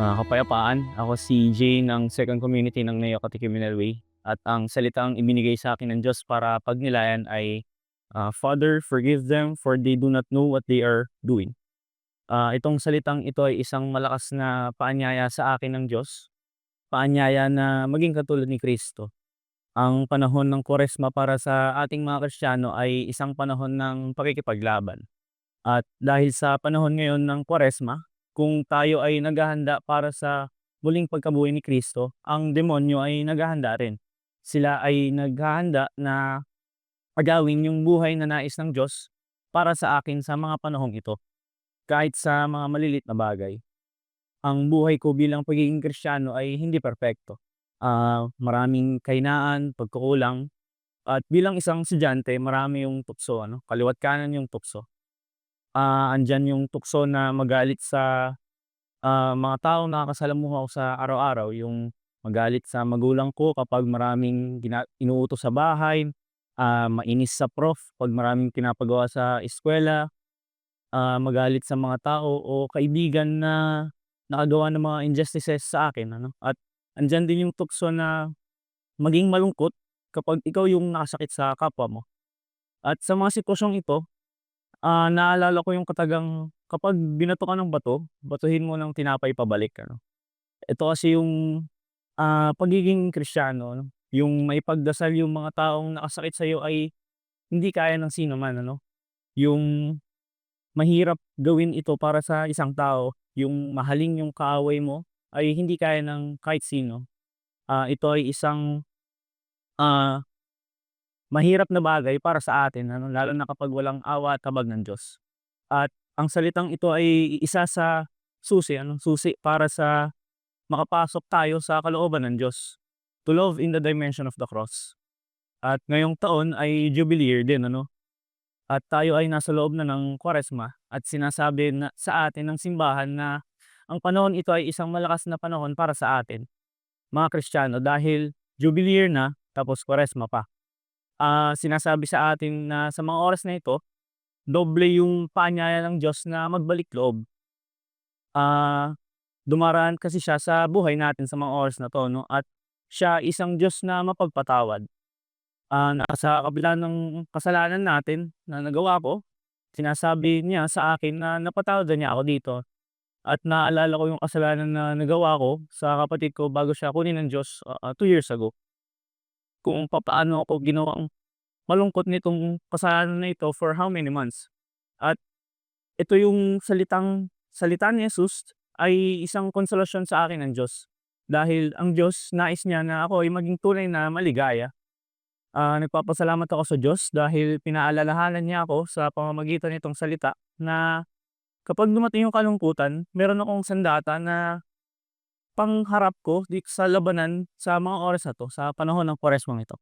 Ah, kapayapaan. Ako si Jay ng Second Community ng Neo Catechumenal Way at ang salitang ibinigay sa akin ng Diyos para pagnilayan ay, ah, "Father, forgive them for they do not know what they are doing." Ah, itong salitang ito ay isang malakas na paanyaya sa akin ng Diyos, paanyaya na maging katulad ni Kristo. Ang panahon ng Kwaresma para sa ating mga Kristiyano ay isang panahon ng pakikipaglaban. At dahil sa panahon ngayon ng Kwaresma, kung tayo ay naghahanda para sa muling pagkabuhay ni Kristo, ang demonyo ay naghahanda rin. Sila ay naghahanda na agawin yung buhay na nais ng Diyos para sa akin sa mga panahong ito, kahit sa mga malilit na bagay. Ang buhay ko bilang pagiging Kristiyano ay hindi perpekto. Ah, maraming kahinaan, pagkukulang, at bilang isang estudyante marami yung tukso ano, kaliwa't kanan yung tukso. Ah, andiyan yung tukso na magalit sa, ah, mga taong nakakasalamuha ko sa araw-araw, yung magalit sa magulang ko kapag maraming gina inuutos sa bahay, ah, mainis sa prof 'pag maraming pinapagawa sa eskuwela, ah, magalit sa mga tao o kaibigan na nakagawa ng mga injustices sa akin ano. At andiyan din yung tukso na maging malungkot kapag ikaw yung nakasakit sa kapwa mo. At sa mga sitwasyong ito, ah, naalala ko yung katagang kapag binato ka ng bato, batuhin mo ng tinapay pabalik ano. Ito kasi yung, ah, pagiging Kristiyano ano, yung maipagdasal yung mga taong nakasakit sa'yo ay hindi kaya ng sinuman ano. Yung mahirap gawin ito para sa isang tao, yung mahalin yung kaaway mo ay hindi kaya ng kahit sino. Ah, ito ay isang, ah, mahirap na bagay para sa atin ano, lalo na kapag walang awa at habag ng Diyos. At ang salitang ito ay isa sa susi ano, susi para sa makapasok tayo sa kalooban ng Diyos. To love in the dimension of the cross. At ngayong taon ay Jubilee year din ano. At tayo ay nasa loob na ng Kwaresma at sinasabi na sa atin ng simbahan na ang panahon ito ay isang malakas na panahon para sa atin, mga Kristiyano dahil Jubilee year na tapos Kwaresma pa. Ah, sinasabi sa atin na sa mga oras na ito, doble yung paanyaya ng Diyos na magbalik loob. Ah, dumaraan kasi siya sa buhay natin sa mga oras na 'to 'no at siya isang Diyos na mapagpatawad. Ah, na sa kabila ng kasalanan natin na nagawa ko, sinasabi niya sa akin na napatawad na niya ako dito. At naalala ko yung kasalanan na nagawa ko sa kapatid ko bago siya kunin ng Diyos, ah, 2 years ago. Kung papaano ako ginawang malungkot nitong kasalanan na ito for how many months. At ito yung salitang salita ni Jesus ay isang konsolasyon sa akin ng Diyos. Dahil ang Diyos nais niya na ako ay maging tunay na maligaya. Ah, nagpapasalamat ako sa Diyos dahil pinaalalahanan niya ako sa pamamagitan nitong salita na kapag dumating yung kalungkutan, meron akong sandata na pangharap ko di sa labanan sa mga oras na 'to, sa panahon ng Kwaresmang ito.